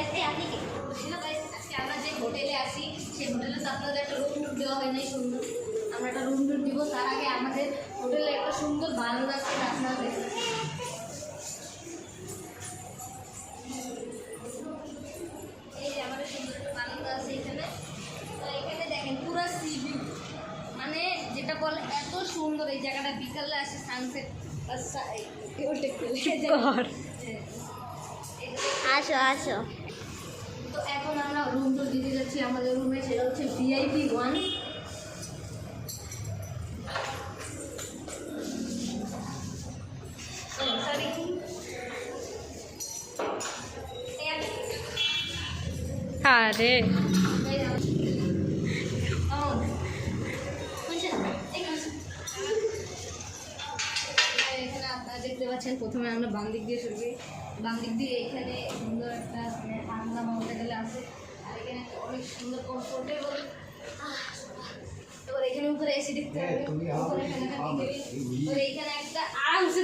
আজকে আমরা যে হোটেলে আসি সেই হোটেলে তো আপনাদের একটা রুম টুর দেওয়া হয় নাই সুন্দর। আমরা একটা রুম টুর দিব তার আগে আমাদের হোটেলে একটা সুন্দর বারান্দা আছে আপনারা এই যে সুন্দর একটা বারান্দা আছে এখানে। তো এখানে দেখেন পুরো সি মানে যেটা বলে এত সুন্দর এই জায়গাটা। বিকালে আসে সানসেট কর। আসো আসো। তো এখন আমরা রুম টুর দিতে যাচ্ছি আমাদের রুমে সেটা হচ্ছে ভিআইপি ওয়ান আরে দেখতে পাচ্ছেন প্রথমে আমরা বাম দিক দিয়ে শুরু করি বাম দিক দিয়ে এখানে সুন্দর একটা মানে আলনা বলতে গেলে আছে। আর এখানে অনেক সুন্দর কমফোর্টেবল এবার এখানে উপরে এসি দেখতে এখানে একটা এবার এখানে একটা আরামসে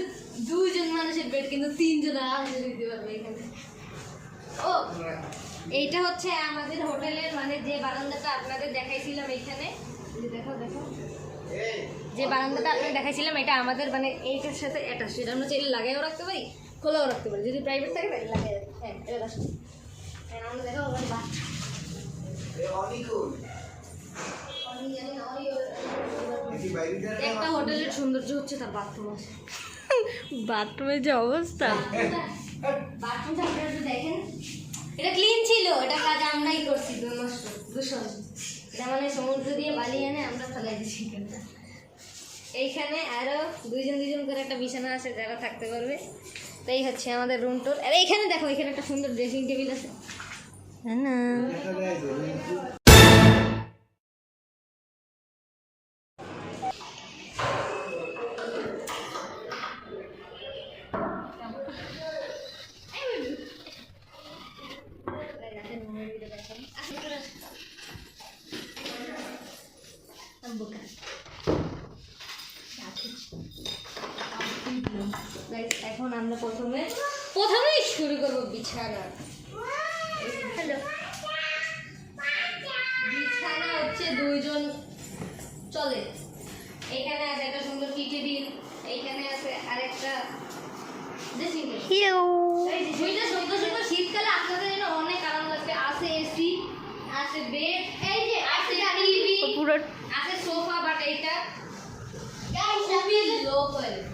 দুইজন মানুষের বেড কিন্তু তিনজন আরামসে দিতে পারবে এখানে। ও এইটা হচ্ছে আমাদের হোটেলের মানে যে বারান্দাটা আপনাদের দেখাইছিলাম এইখানে দেখো দেখো। যে বারান্দাটা আপনাকে দেখাইছিলাম এটা আমাদের মানে এইটার সাথে অ্যাটাচ এটা আমরা চাইলে লাগাইও রাখতে পারি খোলাও রাখতে পারি যদি প্রাইভেট থাকে তাহলে লাগাই হ্যাঁ এটা হ্যাঁ আমরা একটা হোটেলের সৌন্দর্য হচ্ছে তার বাথরুম আছে। বাথরুমের যে অবস্থা। বাথরুমটা আপনারা দেখেন। এটা ক্লিন ছিল এটা কাজ আমরাই করছি দু নষ্ট মানে সমুদ্র দিয়ে বালি এনে আমরা ফেলাই দিচ্ছি এইখানে আরও দুইজন দুজন করে একটা বিছানা আছে যারা থাকতে পারবে। তাই এই হচ্ছে আমাদের রুম টোর আর এইখানে দেখো এখানে একটা সুন্দর ড্রেসিং টেবিল আছে। না। এখন আমরা প্রথমে প্রথমেই শুরু করব বিছানা। হ্যালো বিছানা হচ্ছে দুইজন চলে। এখানে আছে একটা সুন্দর টেবিল এইখানে আছে আরেকটা ড্রেসিং সুন্দর সুন্দর শীতকালে আপনাদের জন্য অনেক আরাম লাগবে আছে এসি আছে বেড এই আছে পুরো আছে সোফা বাট এইটা খুবই লো কোয়ালিটি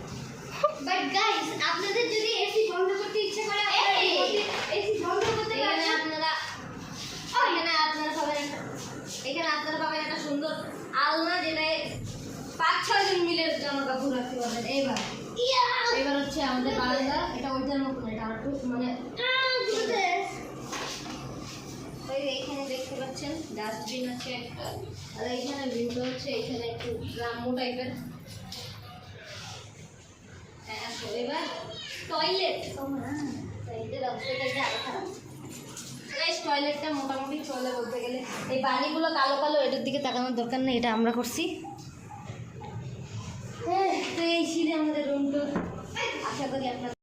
বাট গাইস আপনাদের যদি এসি বন্ধ করতে ইচ্ছে করে এসি বন্ধ করতে এখানে আপনারা এখানে আপনারা পাবেন একটা- এখানে আপনারা পাবেন একটা সুন্দর আলনা যেটায় পাঁচ ছয় জন মিলে জামা কাপড় রাখতে পারবেন। এইবার। এবার হচ্ছে আমাদের বারান্দা। এটা ওইটার মতো এটা আর একটু মানে যে এইখানে দেখতে পাচ্ছেন, ডাস্টবিন আছে একটা, আর এইখানে ভিউটা হচ্ছে এইখানে একটু গ্রাম্য টাইপের হ্যাঁ টয়লেটের টয়লেটটা মোটামুটি চলে বলতে গেলে। এই পানিগুলো কালো কালো, এটার দিকে তাকানোর দরকার নেই, এটা আমরা করছি। হ্যাঁ এই আমাদের আশা করি আপনার